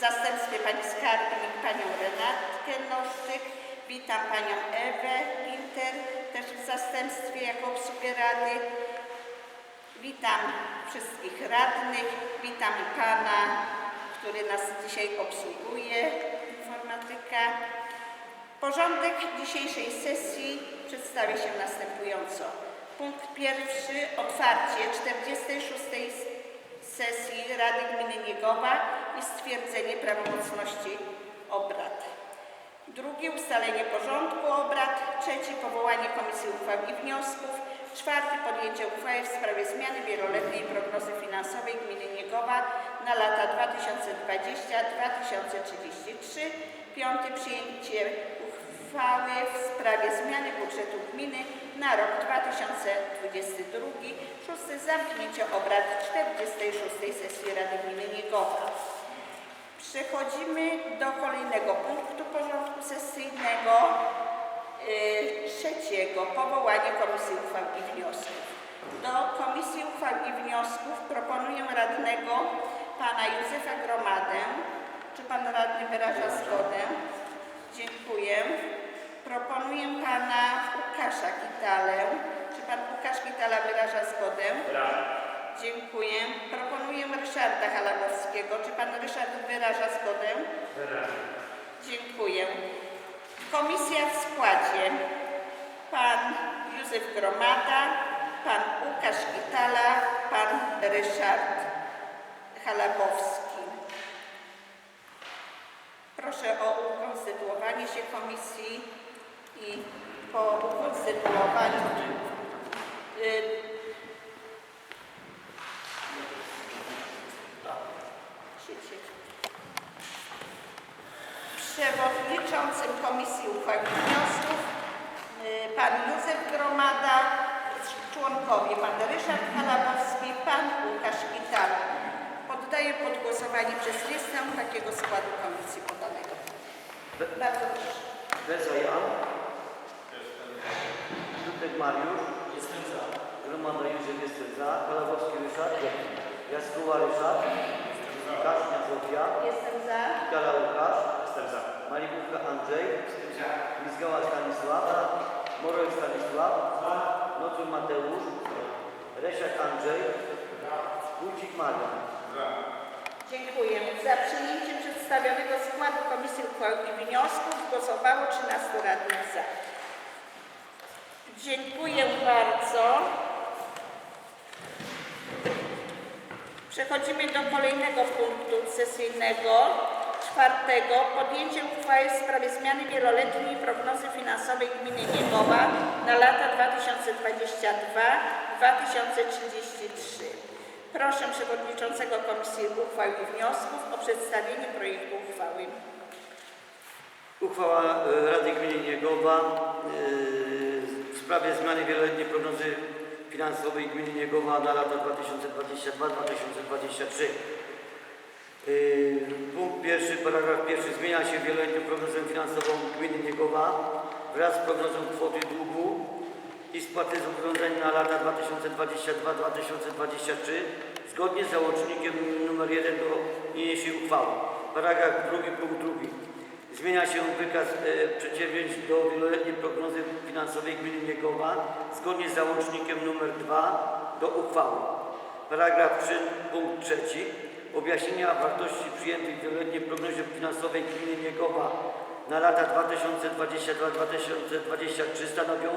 W zastępstwie pani skarbnik panią Renatkę Noszczyk. Witam panią Ewę Ginter, też w zastępstwie jako obsługę rady. Witam wszystkich radnych, witam pana, który nas dzisiaj obsługuje, informatyka. Porządek dzisiejszej sesji przedstawia się następująco. Punkt pierwszy, otwarcie 46. sesji Rady Gminy Niegowa i stwierdzenie prawomocności obrad. Drugi, ustalenie porządku obrad. Trzeci, powołanie komisji uchwał i wniosków. Czwarty, podjęcie uchwały w sprawie zmiany wieloletniej prognozy finansowej gminy Niegowa na lata 2020-2033. Piąty, przyjęcie uchwały w sprawie zmiany budżetu gminy na rok 2022. Szósty, zamknięcie obrad 46. sesji Rady Gminy Niegowa. Przechodzimy do kolejnego punktu porządku sesyjnego. Yy, trzeciego, powołanie Komisji Uchwał i Wniosków. Do Komisji Uchwał i Wniosków proponuję radnego pana Józefa Gromadę. Czy pan radny wyraża zgodę? Dziękuję. Proponuję pana Łukasza Kitalę. Czy pan Łukasz Kitala wyraża zgodę? Dziękuję. Proponuję Ryszarda Halabowskiego. Czy pan Ryszard wyraża zgodę? Dziękuję. Komisja w składzie pan Józef Gromada, pan Łukasz Kitala, pan Ryszard Halabowski. Proszę o ukonstytuowanie się komisji i po ukonstytuowaniu y. Przewodniczącym Komisji Uchwał i Wniosków y, pan Józef Gromada, członkowie pan Ryszard Halabowski, pan Łukasz Kitala. Poddaję pod głosowanie przez listę takiego składu komisji podanego. Bardzo proszę. Dudek Mariusz. Jestem za. Gromada Józef jestem za. Kalawowski Ryszard. Jaskuła Ryszard. Kasznia Zofia. Jestem za. Gala Łukasz. Jestem za. Malikówka Andrzej. Mizgała Stanisław. Morel Stanisław. Nocul Mateusz. Resiak Andrzej. Wójcik Marian. Dziękuję. Za przyjęciem przedstawionego składu Komisji Uchwał i Wniosków głosowało 13 radnych za. Dziękuję bardzo. Przechodzimy do kolejnego punktu sesyjnego, czwartego. Podjęcie uchwały w sprawie zmiany wieloletniej prognozy finansowej gminy Niegowa na lata 2022-2033. Proszę Przewodniczącego Komisji Uchwał i Wniosków o przedstawienie projektu uchwały. Uchwała e, Rady Gminy Niegowa e, w sprawie zmiany wieloletniej prognozy finansowej Gminy Niegowa na lata 2022-2023. E, Punkt pierwszy, paragraf pierwszy. Zmienia się wieloletnią prognozę finansową Gminy Niegowa wraz z prognozą kwoty długu i spłaty zobowiązań na lata 2022-2023 zgodnie z załącznikiem nr 1 do niniejszej uchwały. Paragraf drugi, punkt drugi. Zmienia się wykaz e, przedsięwzięć do wieloletniej prognozy finansowej gminy Niegowa zgodnie z załącznikiem nr 2 do uchwały. Paragraf 3, punkt 3. Objaśnienia wartości przyjętych w wieloletniej prognozie finansowej gminy Niegowa na lata 2022-2023 stanowią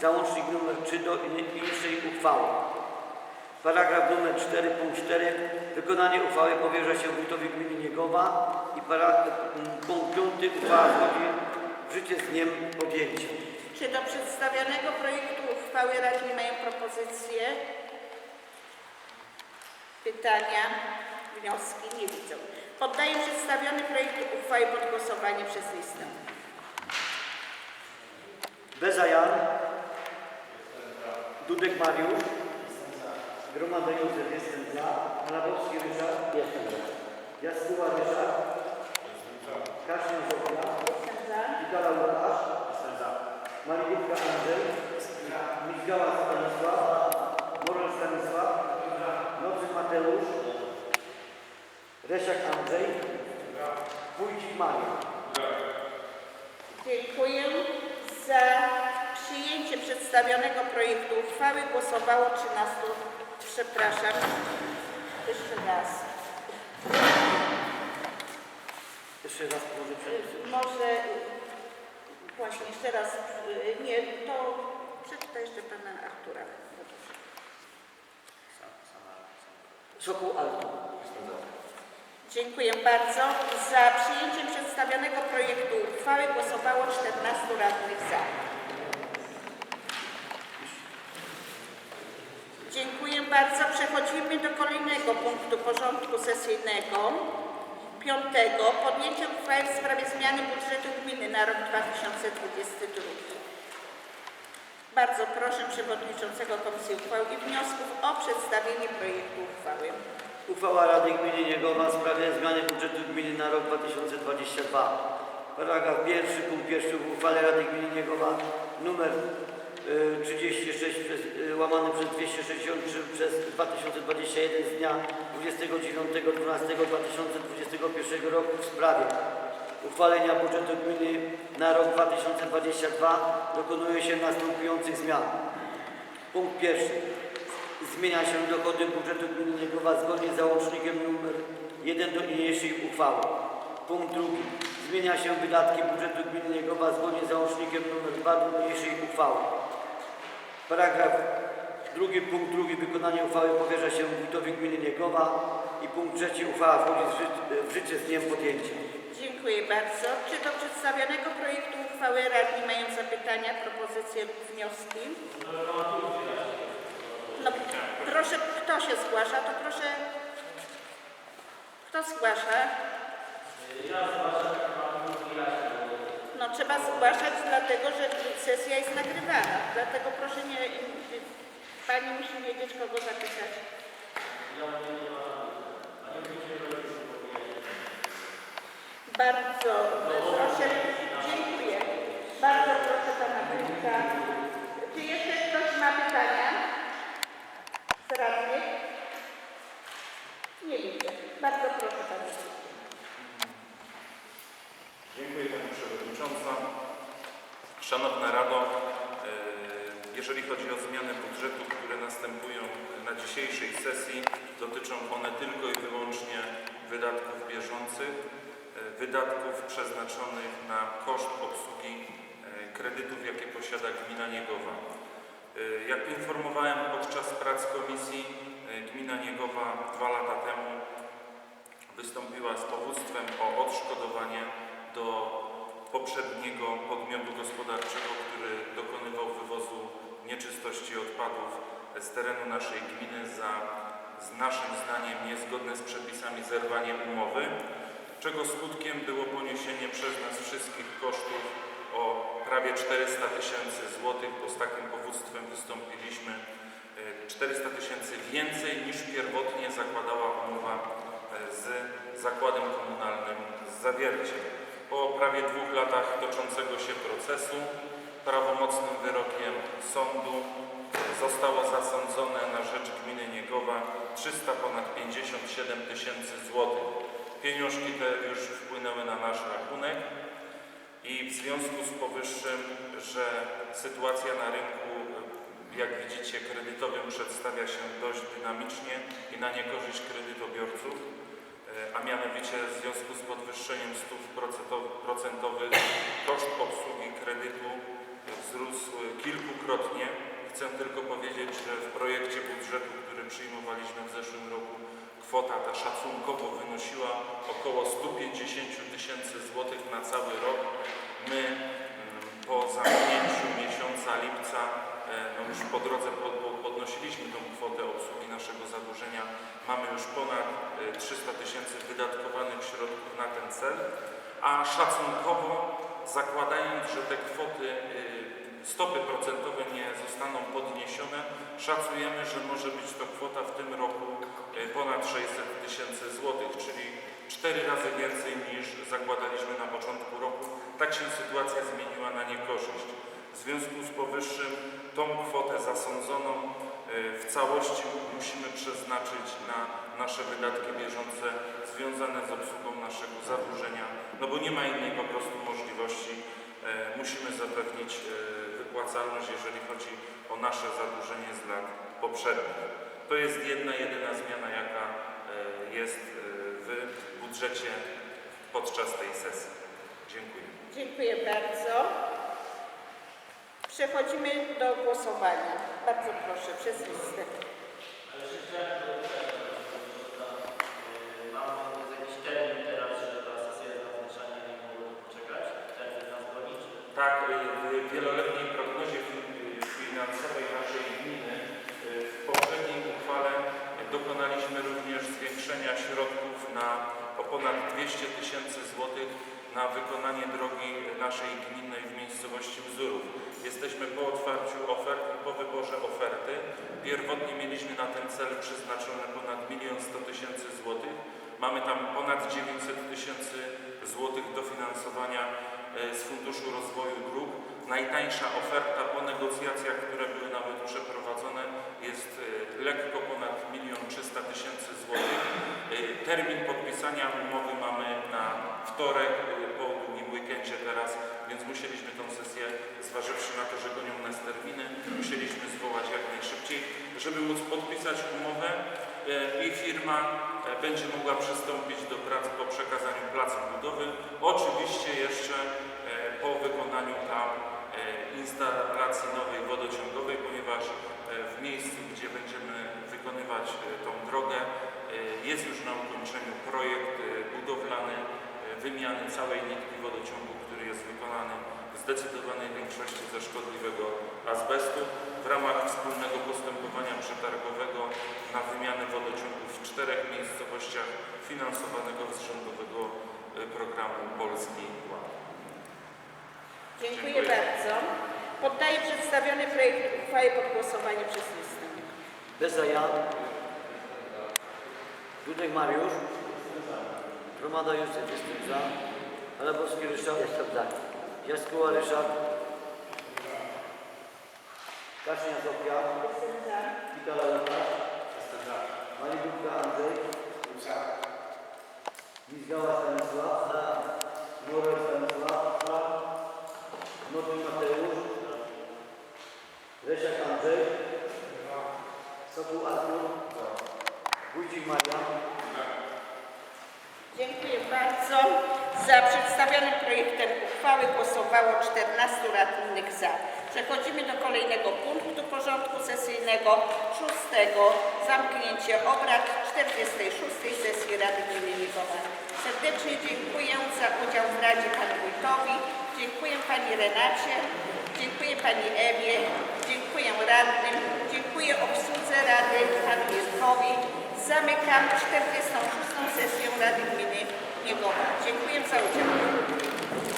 załącznik nr 3 do niniejszej uchwały. Paragraf numer 4, punkt 4. Wykonanie uchwały powierza się wójtowi gminy Niegowa i para, punkt 5. Uchwała wchodzi w życie z dniem podjęcia. Czy do przedstawionego projektu uchwały radni mają propozycje, pytania, wnioski? Nie widzą. Poddaję przedstawiony projekt uchwały pod głosowanie przez listę. Beza Jan. Dudek Mariusz. Gromada Józef jestem za. Halabowski Ryszard. Jestem za. Jaskuła Ryszard. Kaszyn Zofia. Jestem za. Igala Łukasz. Jestem za. Malijówka Andrzej. Mizgała Stanisław. Morel Stanisław. Nocy Mateusz. Resiak Andrzej. Wójcik Marian. Dziękuję. Za przyjęcie przedstawionego projektu uchwały głosowało 13. Przepraszam. Jeszcze raz. Jeszcze raz może przeczytać. Może właśnie jeszcze raz. y, Nie, to przeczytaj jeszcze pana Artura. Sokół Alto. Dziękuję bardzo. Za przyjęciem przedstawionego projektu uchwały głosowało 14 radnych za. Dziękuję bardzo. Przechodzimy do kolejnego punktu porządku sesyjnego. Piątego. Podjęcie uchwały w sprawie zmiany budżetu gminy na rok 2022. Bardzo proszę przewodniczącego Komisji Uchwał i Wniosków o przedstawienie projektu uchwały. Uchwała Rady Gminy Niegowa w sprawie zmiany budżetu gminy na rok 2022. Paragraf pierwszy, punkt pierwszy w uchwale Rady Gminy Niegowa numer 36 przez, y, łamany przez 263 przez 2021 z dnia 29.12.2021 roku w sprawie uchwalenia budżetu gminy na rok 2022 dokonuje się następujących zmian. Punkt pierwszy. Zmienia się dochody budżetu gminy Niegowa zgodnie z załącznikiem nr 1 do niniejszej uchwały. Punkt drugi. Zmienia się wydatki budżetu gminy Niegowa zgodnie z załącznikiem nr 2 do niniejszej uchwały. Paragraf drugi, punkt drugi. Wykonanie uchwały powierza się wójtowi gminy Niegowa. I punkt trzeci. Uchwała wchodzi w życie, w życie z dniem podjęcia. Dziękuję bardzo. Czy do przedstawionego projektu uchwały radni mają zapytania, propozycje lub wnioski? No proszę, kto się zgłasza, to proszę. Kto zgłasza? No trzeba zgłaszać dlatego, że sesja jest nagrywana. Dlatego proszę nie... Pani musi wiedzieć, kogo zapisać. Bardzo proszę, dziękuję. Bardzo proszę pana wójta. Czy jeszcze ktoś ma pytania? Z radnych? Nie widzę. Bardzo proszę pana wójta. Dziękuję Pani Przewodnicząca. Szanowna Rado, e, jeżeli chodzi o zmiany budżetu, które następują na dzisiejszej sesji, dotyczą one tylko i wyłącznie wydatków bieżących, e, wydatków przeznaczonych na koszt obsługi e, kredytów, jakie posiada gmina Niegowa. Jak informowałem podczas prac komisji, gmina Niegowa dwa lata temu wystąpiła z powództwem o odszkodowanie do poprzedniego podmiotu gospodarczego, który dokonywał wywozu nieczystości odpadów z terenu naszej gminy za z naszym zdaniem niezgodne z przepisami zerwanie umowy, czego skutkiem było poniesienie przez nas wszystkich kosztów o prawie 400 tysięcy złotych, bo z takim powództwem wystąpiliśmy e, 400 tysięcy więcej niż pierwotnie zakładała umowa e, z zakładem komunalnym z Zawierciem. Po prawie dwóch latach toczącego się procesu prawomocnym wyrokiem sądu zostało zasądzone na rzecz gminy Niegowa 300 ponad 57 tysięcy złotych. Pieniążki te już wpłynęły na nasz rachunek i w związku z powyższym, że sytuacja na rynku, jak widzicie, kredytowym przedstawia się dość dynamicznie i na niekorzyść kredytobiorców, a mianowicie w związku z podwyższeniem stóp procentow- procentowych koszt obsługi kredytu wzrósł kilkukrotnie. Chcę tylko powiedzieć, że w projekcie budżetu, który przyjmowaliśmy w zeszłym roku, kwota ta szacunkowo wynosiła około 150 tysięcy złotych na cały rok. My mm, po zamknięciu miesiąca lipca, e, no już po drodze pod- podnosiliśmy tą kwotę obsługi naszego zadłużenia. Mamy już ponad e, 300 tysięcy wydatkowanych środków na ten cel, a szacunkowo zakładając, że te kwoty e, stopy procentowe nie zostaną podniesione, szacujemy, że może być to kwota w tym roku e, ponad 600 tysięcy złotych, czyli cztery razy więcej niż zakładaliśmy na początku roku. Tak się sytuacja zmieniła na niekorzyść. W związku z powyższym tą kwotę zasądzoną e, w całości musimy przeznaczyć na nasze wydatki bieżące związane z obsługą naszego zadłużenia, no bo nie ma innej po prostu możliwości. E, Musimy zapewnić e, wypłacalność, jeżeli chodzi o nasze zadłużenie z lat poprzednich. To jest jedna, jedyna zmiana, jaka e, jest e, w budżecie podczas tej sesji. Dziękuję. Dziękuję bardzo. Przechodzimy do głosowania. Bardzo proszę, przez listę. Ale jeszcze chciałem dodać, że mamy jakiś termin teraz, że ta sesja jest nadzwyczajna, nie mogło to poczekać. Termin nas goni, czy Tak, y, w wieloletniej prognozie y, finansowej naszej gminy y, w poprzedniej uchwale dokonaliśmy również zwiększenia środków na o ponad 200 tysięcy złotych na wykonanie drogi naszej gminnej w miejscowości Wzórów. Jesteśmy po otwarciu ofert i po wyborze oferty. Pierwotnie mieliśmy na ten cel przeznaczone ponad 1 100 tysięcy złotych. Mamy tam ponad 900 tysięcy złotych dofinansowania e, z Funduszu Rozwoju Dróg. Najtańsza oferta po negocjacjach, które były nawet przeprowadzone, jest e, lekko ponad 1 300 tysięcy złotych. E, Termin podpisania umowy mamy na wtorek, po weekendzie teraz, więc musieliśmy tą sesję, zważywszy na to, że gonią nas terminy, musieliśmy zwołać jak najszybciej, żeby móc podpisać umowę e, i firma e, będzie mogła przystąpić do prac po przekazaniu placu budowy. Oczywiście jeszcze e, po wykonaniu tam instalacji nowej wodociągowej, ponieważ w miejscu, gdzie będziemy wykonywać tą drogę, jest już na ukończeniu projekt budowlany wymiany całej nitki wodociągu, który jest wykonany w zdecydowanej większości ze szkodliwego azbestu w ramach wspólnego postępowania przetargowego na wymianę wodociągów w czterech miejscowościach finansowanego z rządowego e, programu Polski Ład. Dziękuję Dziękuję. bardzo. Poddaję przedstawiony projekt uchwały pod głosowanie przez listę. Bezaja. Dudek Mariusz. Gromada Józef jestem za. Alabowski Ryszard. Jestem za. Jaskóła Ryszard. Kasznia Zofia. Witala Łukasz. Jestem za. Malibówka Andrzej. Za. Mizgała Stanisław. Za. Morel Stanisław. Za. Nowin Mateusz. Leszek Andrzej. Sokół Artur. Wójcik Marian. Dziękuję bardzo. Za przedstawionym projektem uchwały głosowało 14 radnych za. Przechodzimy do kolejnego punktu porządku sesyjnego, szóstego. Zamknięcie obrad 46. sesji Rady Gminy Mikowa. Serdecznie dziękuję za udział w Radzie Panu Wójtowi. Dziękuję Pani Renacie. Dziękuję Pani Ewie. Dziękuję radnym. Dziękuję obsłudze Rady Panu Mirkowi. Zamykam 46. sesję Rady Gminy Niegowa. Dziękuję za udział.